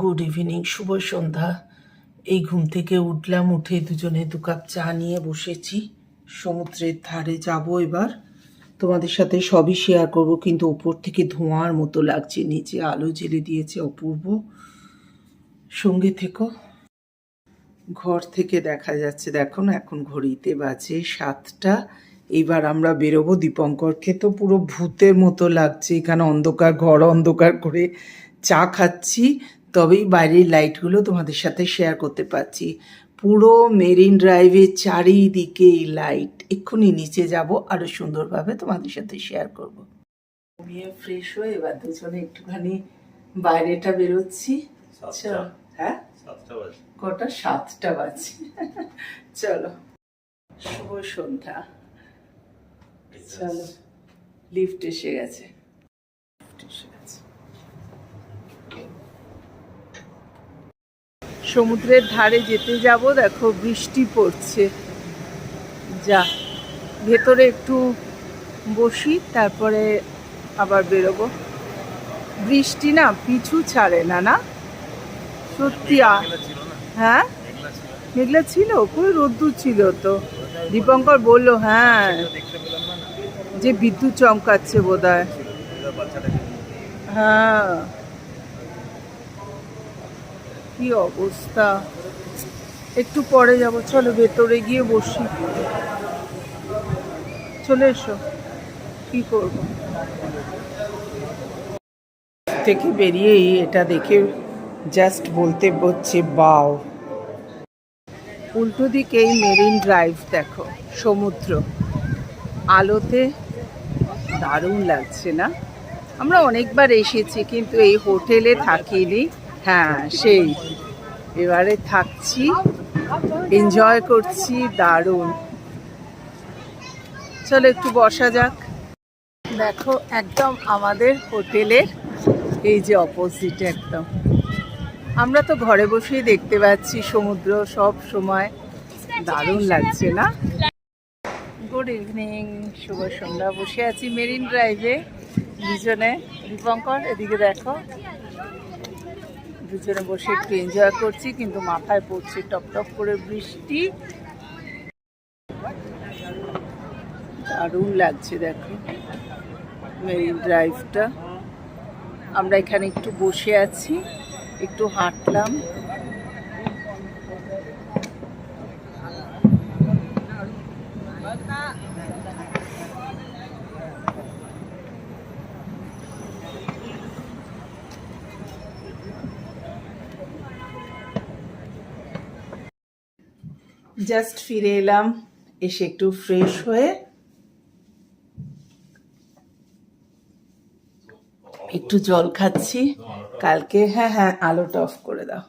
Good evening শুভ সন্ধ্যা। এই ঘুম থেকে উঠলাম, উঠে দুজনে দু কাপ চা নিয়ে বসেছি। সমুদ্রের ধারে যাব এবার। তোমাদের সাথে সবই শেয়ার করব, কিন্তু উপর থেকে ধোঁয়ার মতো লাগছে, নিচে আলো জেলে দিয়েছে অপূর্ব। সঙ্গে থেকো। ঘর থেকে দেখা যাচ্ছে, দেখো না, এখন ঘড়িতে বাজে সাতটা। এইবার আমরা বেরোবো দীপঙ্করকে। তো পুরো ভূতের মতো লাগছে, এখানে অন্ধকার, ঘর অন্ধকার করে চা খাচ্ছি। তবেই বাইরের লাইটগুলো তোমাদের সাথে শেয়ার করতে পারছি। পুরো মেরিন ড্রাইভের চারিদিকে এই লাইট এক্ষুনি নিচে যাব আরও সুন্দরভাবে তোমাদের সাথে শেয়ার করব। ঘুমিয়ে ফ্রেশ হয়ে এবার দুজনে একটুখানি বাইরেটা বেরোচ্ছি। হ্যাঁ? কটা? সাতটা বাজে। চলো শুভ সন্ধ্যা। চলো লিফট এসে গেছে। লিফট এসে গেছে। সমুদ্রের ধারে যেতে যাব দেখো বৃষ্টি পড়ছে। যা ভেতরে একটু বসি তারপরে আবার বেরোবো। বৃষ্টি না পিছু ছাড়ে না না? সত্যি হ্যাঁ? মেঘলা ছিল। খুবই রোদ্দুর ছিল তো। দীপঙ্কর বলল হ্যাঁ যে বিদ্যুৎ চমকাচ্ছে বোধ হয় হ্যাঁ। কি অবস্থা? একটু পরে যাব, চলো ভেতরে গিয়ে বসি। চলে এসো, কি করব? থেকে বেরিয়েই এটা দেখে জাস্ট বলতে হচ্ছে, বাও। উল্টো দিকেই মেরিন ড্রাইভ দেখো, সমুদ্র। আলোতে দারুণ লাগছে না? আমরা অনেকবার এসেছি, কিন্তু এই হোটেলে থাকিনি। হ্যাঁ সেই। এবারে থাকছি। এনজয় করছি, দারুণ। চলো একটু বসা যাক। দেখো, একদম আমাদের হোটেলের এই যে অপোজিট একদম। আমরা তো ঘরে বসেই দেখতে পাচ্ছি, সমুদ্র সব সময়। দারুণ লাগছে না? গুড ইভিনিং শুভ সন্ধ্যা। বসে আছি মেরিন ড্রাইভে, দুজনে। দীপঙ্কর, এদিকে দেখো। দুজনে বসে একটু এনজয় করছি, কিন্তু মাথায় পড়ছে টপ টপ করে বৃষ্টি। দারুণ লাগছে দেখো মেরিন ড্রাইভটা আমরা এখানে একটু বসে আছি, একটু হাঁটলাম। জাস্ট ফিরে এলাম, এসে একটু ফ্রেশ হয়ে একটু জল খাচ্ছি। কালকে হ্যাঁ হ্যাঁ আলোটা অফ করে দাও।